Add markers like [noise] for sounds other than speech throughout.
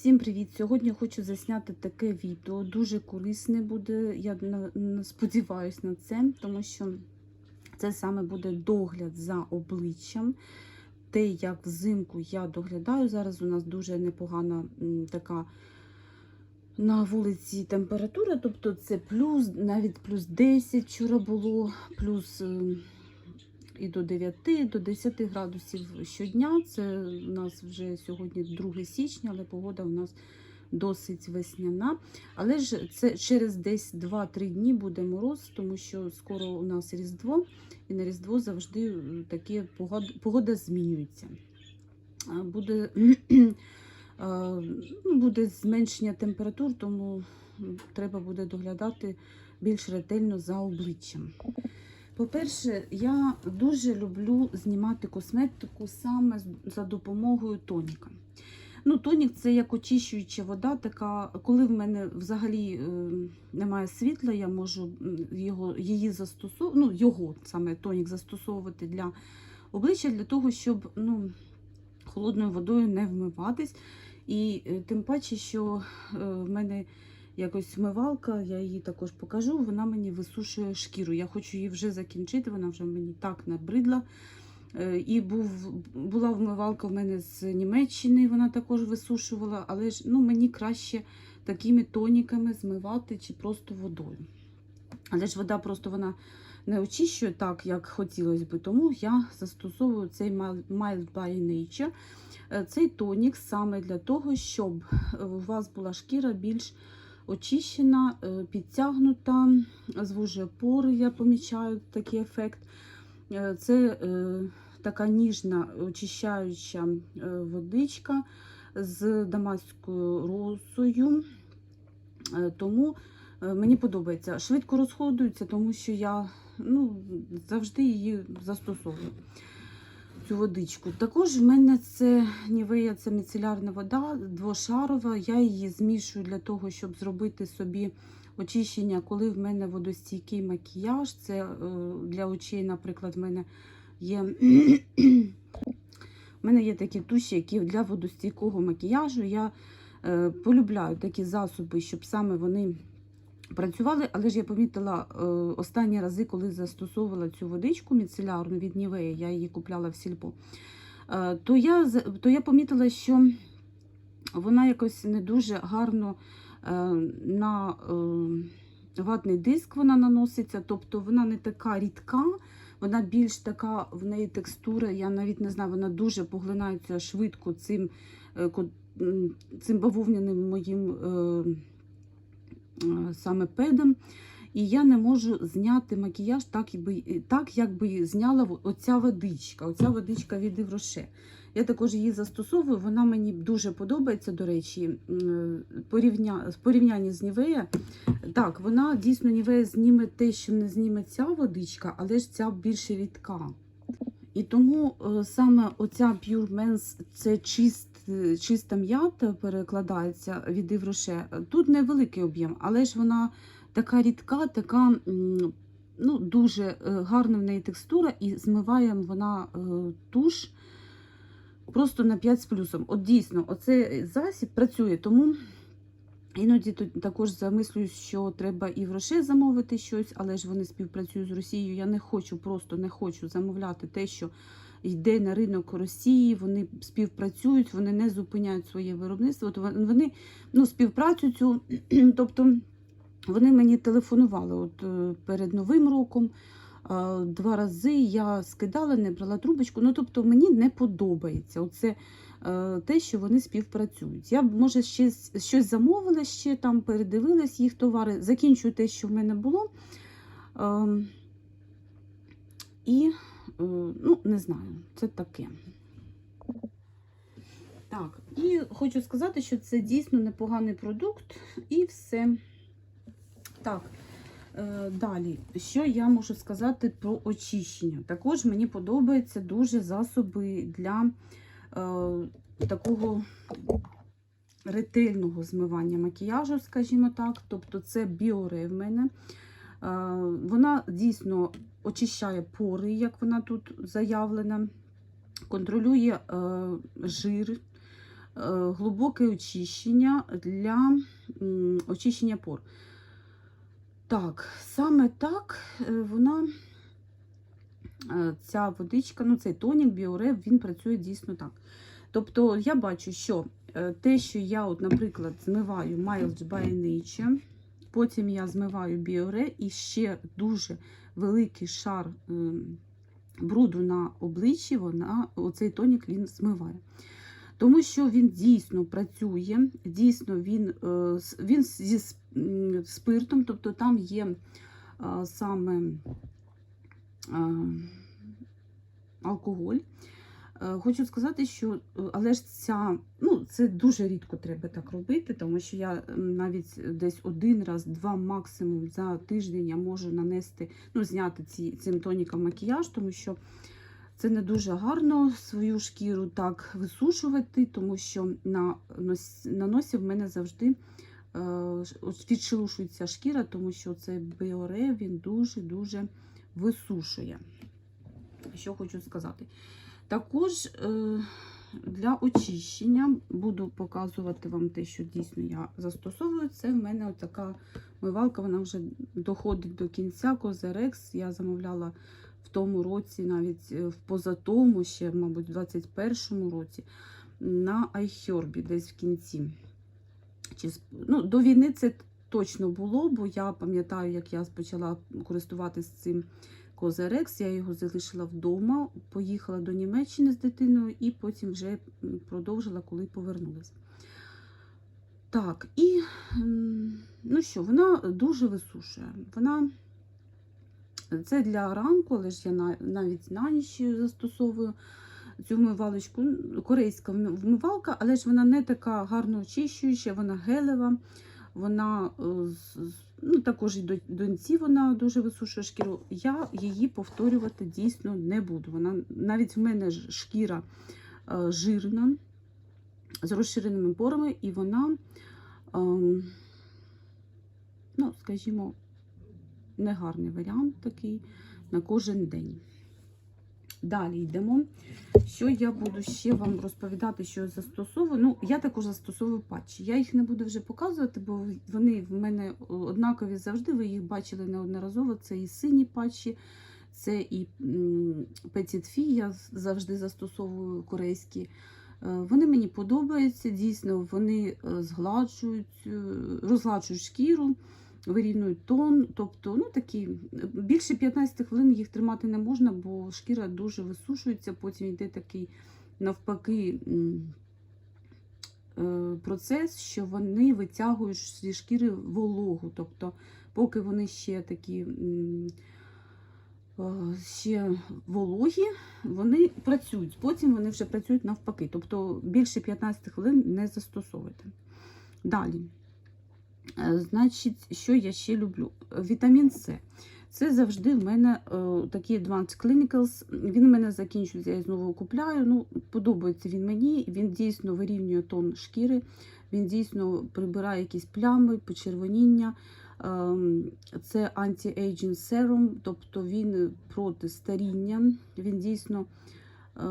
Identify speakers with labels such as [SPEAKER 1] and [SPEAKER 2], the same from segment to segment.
[SPEAKER 1] Всім привіт! Сьогодні хочу засняти таке відео. Дуже корисне буде. Я сподіваюся на це, тому що це саме буде догляд за обличчям. Те, як взимку я доглядаю. Зараз у нас дуже непогана така на вулиці температура, тобто це плюс, навіть плюс 10 вчора було, плюс ем, і до 9, до 10 градусів щодня. Це у нас вже сьогодні 2 січня, але погода у нас досить весняна. Але ж це через десь 2-3 дні буде мороз, тому що скоро у нас Різдво, і на Різдво завжди е, таке погода, погода змінюється. Буде, [clears throat] ну, буде зменшення температур, тому треба буде доглядати більш ретельно за обличчям. По-перше, я дуже люблю знімати косметику саме за допомогою тоніка. Ну, тонік це як очищуюча вода, така, коли в мене взагалі е, немає світла, я можу його, її застосовувати, ну, його саме тонік застосовувати для обличчя, для того, щоб ну, холодною водою не вмиватись. І е, тим паче, що е, в мене якось вмивалка, я її також покажу, вона мені висушує шкіру. Я хочу її вже закінчити, вона вже мені так набридла. Е, І був, була вмивалка в мене з Німеччини, вона також висушувала, але ж ну, мені краще такими тоніками змивати чи просто водою. Але ж вода просто вона не очищує так, як хотілося би, тому я застосовую цей Mild by Nature. Е, Цей тонік саме для того, щоб у вас була шкіра більш очищена, е, підтягнута, звужує пори, я помічаю такий ефект. Е, Це е, така ніжна очищаюча водичка з дамаською росою. Тому мені подобається. Швидко розходується, тому що я ну, завжди її застосовую. Цю водичку. Також в мене це нівея, це міцелярна вода двошарова. Я її змішую для того, щоб зробити собі очищення, коли в мене водостійкий макіяж. Це е, для очей, наприклад, в мене є. У мене є такі туші, які для водостійкого макіяжу. Я е, полюбляю такі засоби, щоб саме вони працювали, але ж я помітила е, останні рази, коли застосовувала цю водичку міцелярну від Нівеї, я її купляла в сільпо, е, то я, то я помітила, що вона якось не дуже гарно е, на ватний диск вона наноситься, тобто вона не така рідка, вона більш така, в неї текстура, я навіть не знаю, вона дуже поглинається швидко цим, цим бавовняним моїм. Е, е, саме педом. І я не можу зняти макіяж так, якби, так як би зняла оця водичка. Оця водичка від Івроше. Я також її застосовую, вона мені дуже подобається, до речі, порівня, в порівнянні з Нівея. Так, вона дійсно Нівея зніме те, що не зніме ця водичка, але ж ця більше рідка. І тому е, саме оця Pure Men's це чист, е, чиста м'ята перекладається від Івроше. Тут невеликий об'єм, але ж вона така рідка, така ну, дуже е, гарна в неї текстура, і змиває вона туш просто на 5 з плюсом. От дійсно, оцей засіб працює, тому. Іноді тут також замислююсь, що треба і в Роше замовити щось, але ж вони співпрацюють з Росією. Я не хочу, просто не хочу замовляти те, що йде на ринок Росії. Вони співпрацюють, вони не зупиняють своє виробництво. Вон- вони ну, співпрацю цю, [clears throat] тобто вони мені телефонували от, е, перед Новим роком. е, Два рази я скидала, не брала трубочку. Ну, тобто мені не подобається. Оце те, що вони співпрацюють. Я може, ще щось замовила, ще там передивилась їх товари, закінчую те, що в мене було. Ем, І, е, ну, не знаю, це таке. Так, і хочу сказати, що це дійсно непоганий продукт, і все. Так, е, далі, що я можу сказати про очищення? Також мені подобаються дуже засоби для е, такого ретельного змивання макіяжу, скажімо так. Тобто це біоре в мене. Е, Вона дійсно очищає пори, як вона тут заявлена, контролює е, жир, глибоке очищення для очищення пор. Так, саме так е, вона, е, ця водичка, ну цей тонік, біорев, він працює дійсно так. Тобто я бачу, що е, те, що я, от, наприклад, змиваю Mild by Nature, потім я змиваю біоре і ще дуже великий шар ем, бруду на обличчі, вона, оцей тонік він змиває. Тому що він дійсно працює, дійсно він, е, він зі спиртом, тобто там є е, саме алкоголь. Е, Хочу сказати, що е, але ж ця, ну це дуже рідко треба так робити, тому що я навіть десь один раз, два максимум за тиждень я можу нанести, ну зняти ці, цим тоніком макіяж, тому що це не дуже гарно свою шкіру так висушувати, тому що на, нос, на носі в мене завжди е, відшелушується шкіра, тому що цей біоре він дуже-дуже висушує. Що хочу сказати. Також е, для очищення буду показувати вам те, що дійсно я застосовую. Це в мене така мивалка, вона вже доходить до кінця. Козерекс я замовляла в тому році, навіть е, в позатому, ще, мабуть, в 21-му році на iHerb десь в кінці. Ну, до війни це точно було, бо я пам'ятаю, як я почала користуватися цим Козерекс, я його залишила вдома, поїхала до Німеччини з дитиною і потім вже продовжила, коли повернулася. Так, і ну що, вона дуже висушує. Вона це для ранку, але ж я навіть на ніч застосовую цю вмивалочку. Ну, Корейська вмивалка, але ж вона не така гарно очищуюча, вона гелева. Вона е, ну, також і доньці вона дуже висушує шкіру. Я її повторювати дійсно не буду. Вона навіть в мене шкіра е, жирна, з розширеними порами, і вона, ем, ну, скажімо, негарний варіант такий на кожен день. Далі йдемо. Що я буду ще вам розповідати, що я застосовую. Ну, я також застосовую патчі. Я їх не буду вже показувати, бо вони в мене однакові завжди. Ви їх бачили неодноразово. Це і сині патчі, це і Fi, я завжди застосовую корейські. Е, Вони мені подобаються, дійсно, вони е, згладжують, е, розгладжують шкіру, вирівнюють тон. Тобто, ну такі більше 15 хвилин їх тримати не можна, бо шкіра дуже висушується, потім йде такий навпаки е, процес, що вони витягують зі шкіри вологу. Тобто, поки вони ще такі. е, Ще вологі, вони працюють, потім вони вже працюють навпаки. Тобто більше 15 хвилин не застосовуйте. Далі. Е, Значить, що я ще люблю? Вітамін С. Це завжди в мене е, такий Advanced Clinicals. Він в мене закінчується, я знову купляю. Ну, подобається він мені. Він дійсно вирівнює тон шкіри, він дійсно прибирає якісь плями, почервоніння. Ем, Це anti-aging serum, тобто він проти старіння. Він дійсно, е,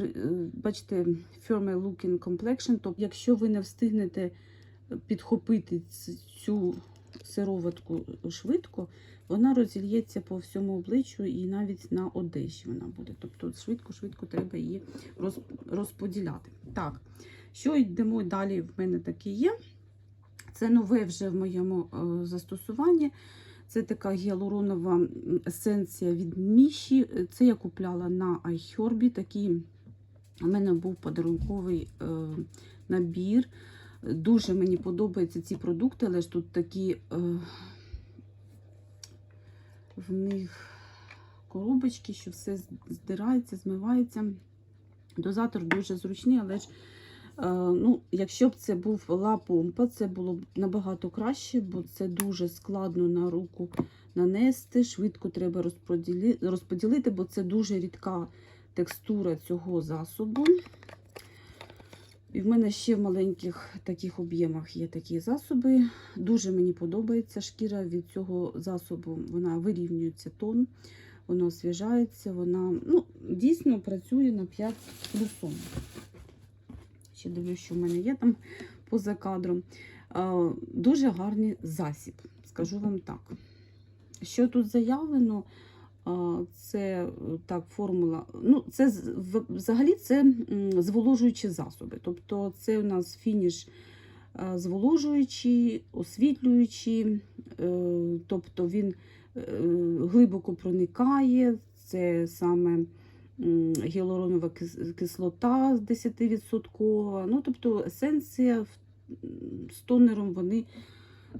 [SPEAKER 1] е, бачите, firmer looking complexion. Тобто, якщо ви не встигнете підхопити цю сироватку швидко, вона розільється по всьому обличчю і навіть на одежі вона буде. Тобто швидко-швидко треба її розподіляти. Так, що йдемо далі? В мене таке є. Це нове вже в моєму е, застосуванні. Це така гіалуронова есенція від Міші. Це я купляла на iHerb. Такий у мене був подарунковий е, набір. Дуже мені подобаються ці продукти, але ж тут такі е, в них коробочки, що все здирається, змивається. Дозатор дуже зручний, але ж е, ну, якщо б це був ла-помпа, це було б набагато краще, бо це дуже складно на руку нанести. Швидко треба розподіли- розподілити, бо це дуже рідка текстура цього засобу. І в мене ще в маленьких таких об'ємах є такі засоби. Дуже мені подобається шкіра від цього засобу. Вона вирівнюється тон, вона освіжається, вона ну, дійсно працює на 5 плюсом. Ще дивлюсь, що в мене є там поза кадром. Дуже гарний засіб, скажу вам так. Що тут заявлено? Це е, так, формула. Ну, це взагалі це зволожуючі засоби. Тобто, це у нас фініш е, зволожуючий, освітлюючий, е, тобто він глибоко проникає. Це саме гіалуронова кис- кислота 10%. Ну, тобто есенція з тонером вони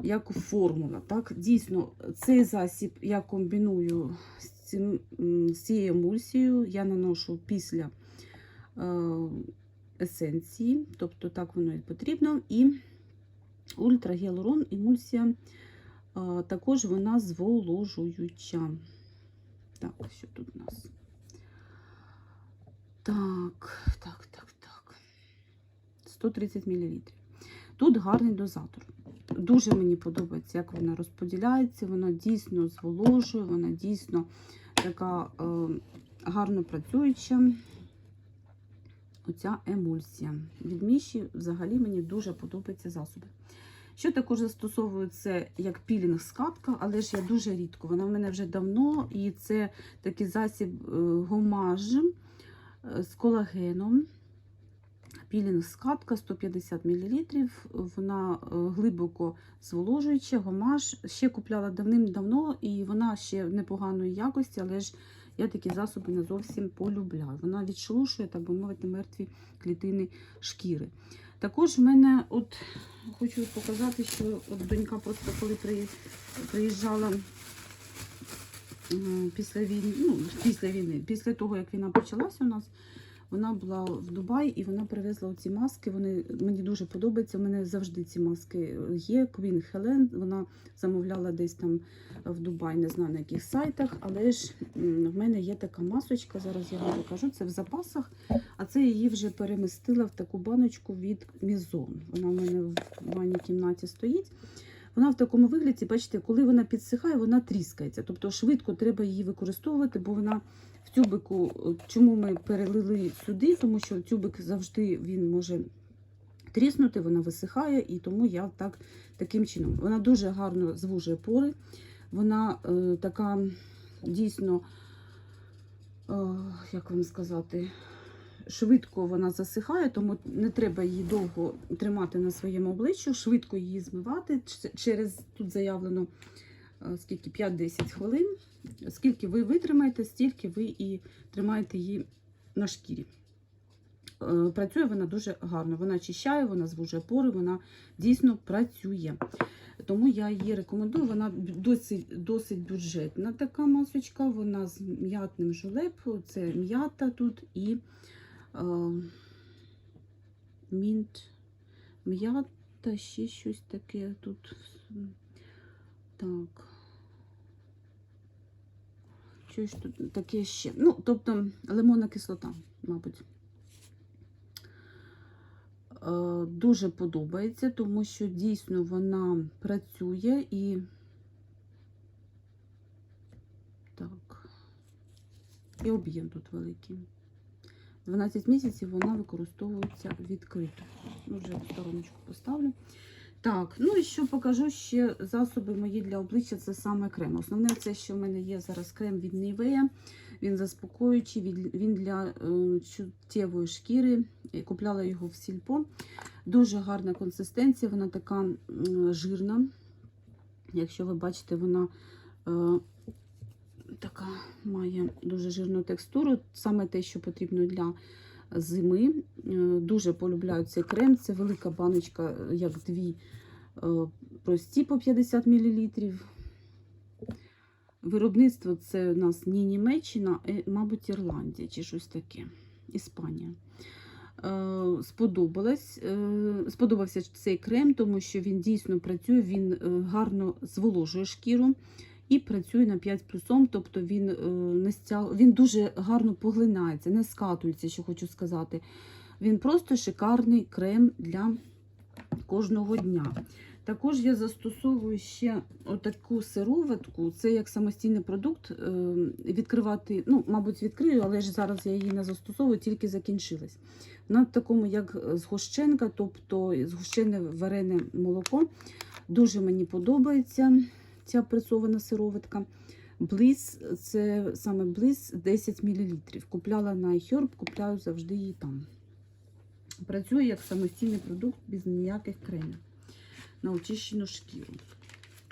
[SPEAKER 1] як формула. Так? Дійсно, цей засіб я комбіную з, з цією емульсією, я наношу після е, есенції, тобто так воно і потрібно. І ультрагіалурон емульсія е, також вона зволожуюча. Так, що тут у нас? Так, так, так, так. 130 мл. Тут гарний дозатор. Дуже мені подобається, як вона розподіляється. Вона дійсно зволожує, вона дійсно така е, гарно працююча. Оця емульсія. Від Міші взагалі мені дуже подобаються засоби. Що також застосовую, це як пілінг скатка, але ж я дуже рідко. Вона в мене вже давно, і це такий засіб е, гомаж е, з колагеном. Пілінг скатка 150 мл. Вона е, глибоко зволожуюча, гомаж. Ще купляла давним-давно, і вона ще непоганої якості, але ж я такі засоби не зовсім полюбляю. Вона відшелушує, так би мовити, мертві клітини шкіри. Також в мене, от хочу показати, що от донька просто коли приїжджала після війни, ну, після війни, після того, як війна почалася у нас, вона була в Дубаї і вона привезла ці маски. Вони мені дуже подобаються. У мене завжди ці маски є. Queen Helen, вона замовляла десь там в Дубаї, не знаю на яких сайтах, але ж в мене є така масочка. Зараз я вам покажу. Це в запасах, а це її вже перемістила в таку баночку від Мізон. Вона в мене в ванній кімнаті стоїть. Вона в такому вигляді, бачите, коли вона підсихає, вона тріскається. Тобто швидко треба її використовувати, бо вона в тюбику, чому ми перелили сюди, тому що тюбик завжди він може тріснути, вона висихає, і тому я так, таким чином. Вона дуже гарно звужує пори. Вона е, така дійсно, е, як вам сказати, швидко вона засихає, тому не треба її довго тримати на своєму обличчю, швидко її змивати. Через тут заявлено е, скільки 5-10 хвилин. Скільки ви витримаєте, стільки ви і тримаєте її на шкірі. Е, Працює вона дуже гарно. Вона очищає, вона звужує пори, вона дійсно працює. Тому я її рекомендую. Вона досить, досить бюджетна така масочка. Вона з м'ятним жулеп. Це м'ята тут і е, мінт. М'ята, ще щось таке тут. Так. Щось тут таке ще. Ну, тобто лимонна кислота, мабуть. Е, Дуже подобається, тому що дійсно вона працює і. Так. І об'єм тут великий. 12 місяців вона використовується відкрито. Ну, вже в стороночку поставлю. Так, ну і що покажу ще засоби мої для обличчя це саме крем. Основне, це що в мене є зараз крем від Nivea. Він заспокоюючий, він- для е, чуттєвої шкіри. Я Купляла його в сільпо. Дуже гарна консистенція, вона така жирна. Якщо ви бачите, вона е, така має дуже жирну текстуру. Саме те, що потрібно для зими. Е, Дуже полюбляю цей крем. Це велика баночка, е, як дві е, прості по 50 мл. Виробництво це у нас не Німеччина, а, мабуть, Ірландія чи щось таке. Іспанія. Сподобалось, сподобався цей крем, тому що він дійсно працює, він гарно зволожує шкіру і працює на 5 плюсом, тобто він, е, не стяг... він дуже гарно поглинається, не скатується, що хочу сказати. Він просто шикарний крем для кожного дня. Також я застосовую ще отаку сироватку. Це як самостійний продукт. е, Відкривати, ну, мабуть, відкрию, але ж зараз я її не застосовую, тільки закінчилась. В такому, як згущенка, тобто згущене варене молоко. Дуже мені подобається ця пресована сироватка. Близ, це саме близ 10 мл. Купляла на iHerb, купляю завжди її там. Працює як самостійний продукт без ніяких кремів на очищену шкіру.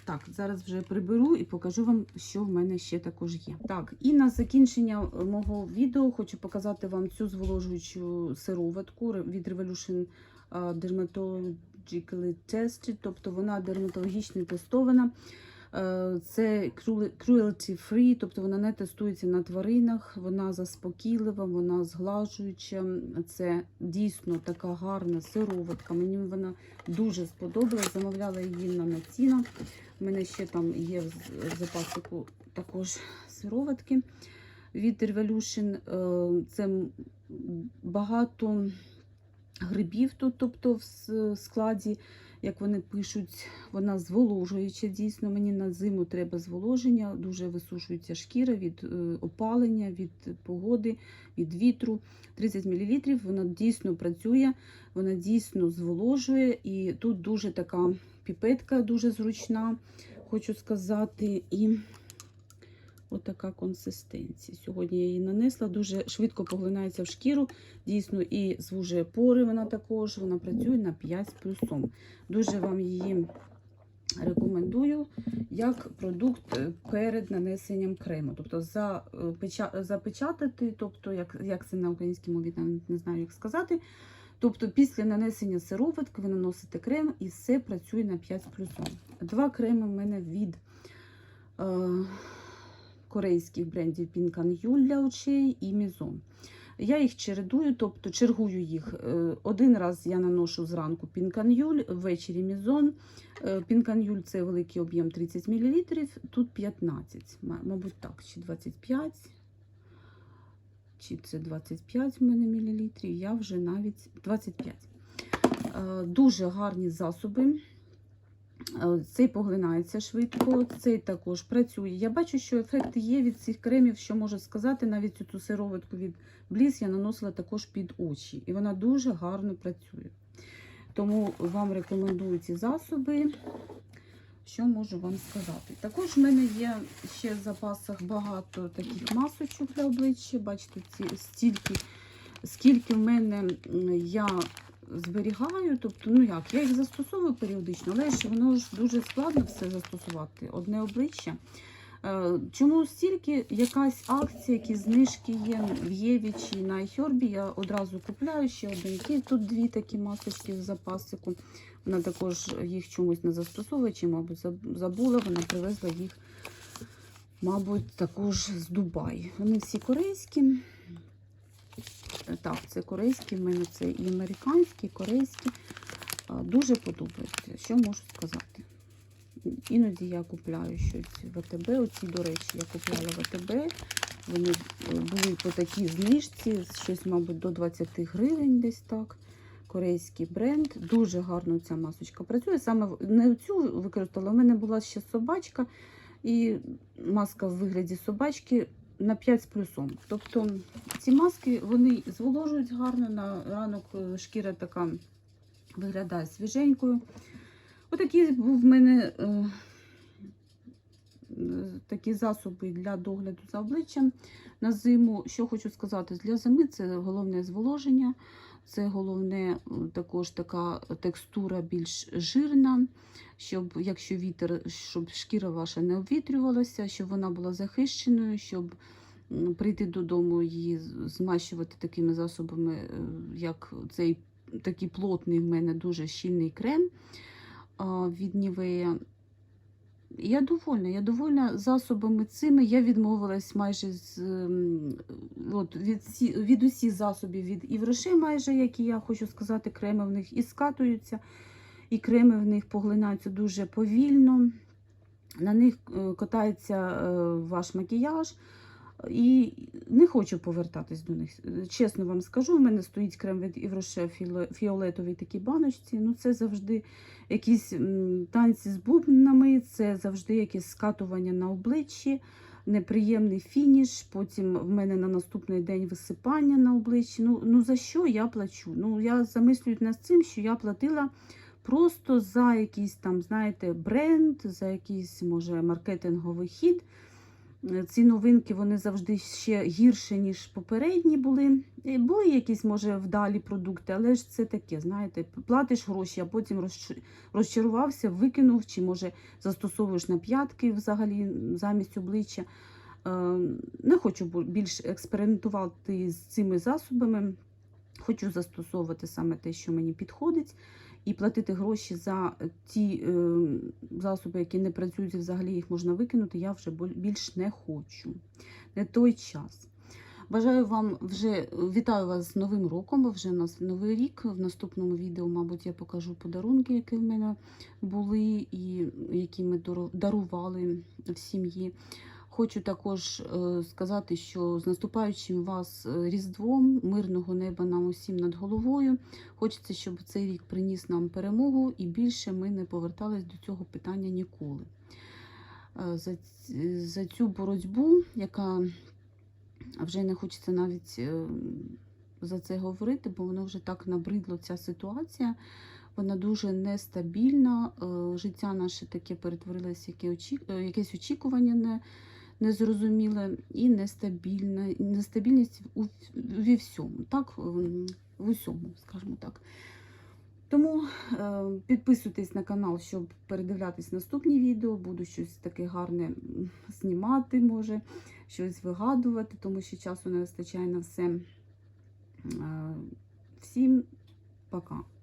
[SPEAKER 1] Так, зараз вже приберу і покажу вам, що в мене ще також є. Так, і на закінчення мого відео хочу показати вам цю зволожуючу сироватку від Revolution а, Dermatologically Tested, тобто вона дерматологічно тестована. Е, Це cruelty free, тобто вона не тестується на тваринах, вона заспокійлива, вона зглажуюча. Це дійсно така гарна сироватка. Мені вона дуже сподобалась. Замовляла її на націна. У мене ще там є в запасику також сироватки від Revolution. Е, Це багато грибів тут, тобто в складі як вони пишуть, вона зволожуюча. Дійсно, мені на зиму треба зволоження, дуже висушується шкіра від е, опалення, від погоди, від вітру. 30 мл. Вона дійсно працює, вона дійсно зволожує. І тут дуже така піпетка, дуже зручна, хочу сказати. І Отака консистенція. Сьогодні я її нанесла, дуже швидко поглинається в шкіру. Дійсно, і звужує пори вона також. Вона працює на 5 з плюсом. Дуже вам її рекомендую як продукт е, перед нанесенням крему. Тобто е, печа- запечатати, тобто, як, як це на українській мові, не знаю, як сказати. Тобто після нанесення сироватки ви наносите крем і все працює на 5 з плюсом. Два креми в мене від. Е, корейських брендів Pinkan Yul для очей і Мізон. Я їх чередую, тобто чергую їх. Е, Один раз я наношу зранку Pinkan Yul, ввечері Мізон. Pinkan Yul це великий об'єм 30 мл, тут 15, мабуть, так, чи 25, чи це 25 в мене мілілітрів, я вже навіть 25. Е, Дуже гарні засоби. Е, Цей поглинається швидко, цей також працює. Я бачу, що ефект є від цих кремів, що можу сказати, навіть цю сироватку від Bliss я наносила також під очі, і вона дуже гарно працює. Тому вам рекомендую ці засоби. Що можу вам сказати? Також в мене є ще в запасах багато таких масочок для обличчя. Бачите, ці, стільки, скільки в мене я зберігаю, тобто, ну як, я їх застосовую періодично, але ж воно ж дуже складно все застосувати, одне обличчя. Е, Чому стільки якась акція, які знижки є в Єві чи на iHerb, я одразу купляю ще один. Тут дві такі масочки в запасику. Вона також їх чомусь не застосовує, чи, мабуть, забула. Вона привезла їх, мабуть, також з Дубай. Вони всі корейські. Так, це корейські, в мене це і американські, і корейські. Дуже подобається. Що можу сказати? Іноді я купляю щось в АТБ. Оці, до речі, я купляла в АТБ. Вони е, були по такій знижці, щось, мабуть, до 20 гривень десь так. Корейський бренд. Дуже гарно ця масочка працює. Саме не цю використала. У мене була ще собачка, і маска в вигляді собачки на 5 з плюсом. Тобто ці маски вони зволожують гарно на ранок. е, Шкіра така виглядає свіженькою. Отакий був в мене е, е, такі засоби для догляду за обличчям на зиму. Що хочу сказати, для зими це головне зволоження, це головне також така текстура більш жирна, щоб якщо вітер, щоб шкіра ваша не обвітрювалася, щоб вона була захищеною, щоб прийти додому її змащувати такими засобами, е, як цей такий плотний в мене дуже щільний крем від Нівея. Я довольна, я довольна засобами цими. Я відмовилась майже з ем, от, від, від усіх засобів від Івроше, майже, які я хочу сказати, креми в них і скатуються, і креми в них поглинаються дуже повільно. На них е, катається е, ваш макіяж. І не хочу повертатись до них. Чесно вам скажу, у мене стоїть крем від Івроше фіолетовій такій баночці. Ну, це завжди якісь танці з бубнами, це завжди якесь скатування на обличчі, неприємний фініш. Потім в мене на наступний день висипання на обличчі. Ну, ну за що я плачу? Ну, я замислюю над цим, що я платила. Просто за якийсь там, знаєте, бренд, за якийсь, може, маркетинговий хід. Е, Ці новинки вони завжди ще гірші, ніж попередні були. І Були якісь, може, вдалі продукти, але ж це таке, знаєте, платиш гроші, а потім розчарувався, викинув, чи може застосовуєш на п'ятки взагалі замість обличчя. Е, Не хочу більш експериментувати з цими засобами. Хочу застосовувати саме те, що мені підходить, і платити гроші за ті е, засоби, які не працюють, і взагалі їх можна викинути, я вже більш не хочу. Не той час. Бажаю вам вже вітаю вас з Новим роком, бо вже у нас новий рік. В наступному відео, мабуть, я покажу подарунки, які в мене були, і які ми дару- дарували в сім'ї. Хочу також е, сказати, що з наступаючим вас е, Різдвом, мирного неба нам усім над головою. Хочеться, щоб цей рік приніс нам перемогу і більше ми не повертались до цього питання ніколи. Е, За, за цю боротьбу, яка вже не хочеться навіть за це говорити, бо воно вже так набридло ця ситуація. Вона дуже нестабільна. Життя наше таке перетворилося якесь очікування не, незрозуміле і нестабільне, нестабільність у, ві всьому, так, в усьому, скажімо так. Тому е, підписуйтесь на канал, щоб передивлятись наступні відео. Буду щось таке гарне знімати, може, щось вигадувати, тому що часу не вистачає на все. Е, всім пока.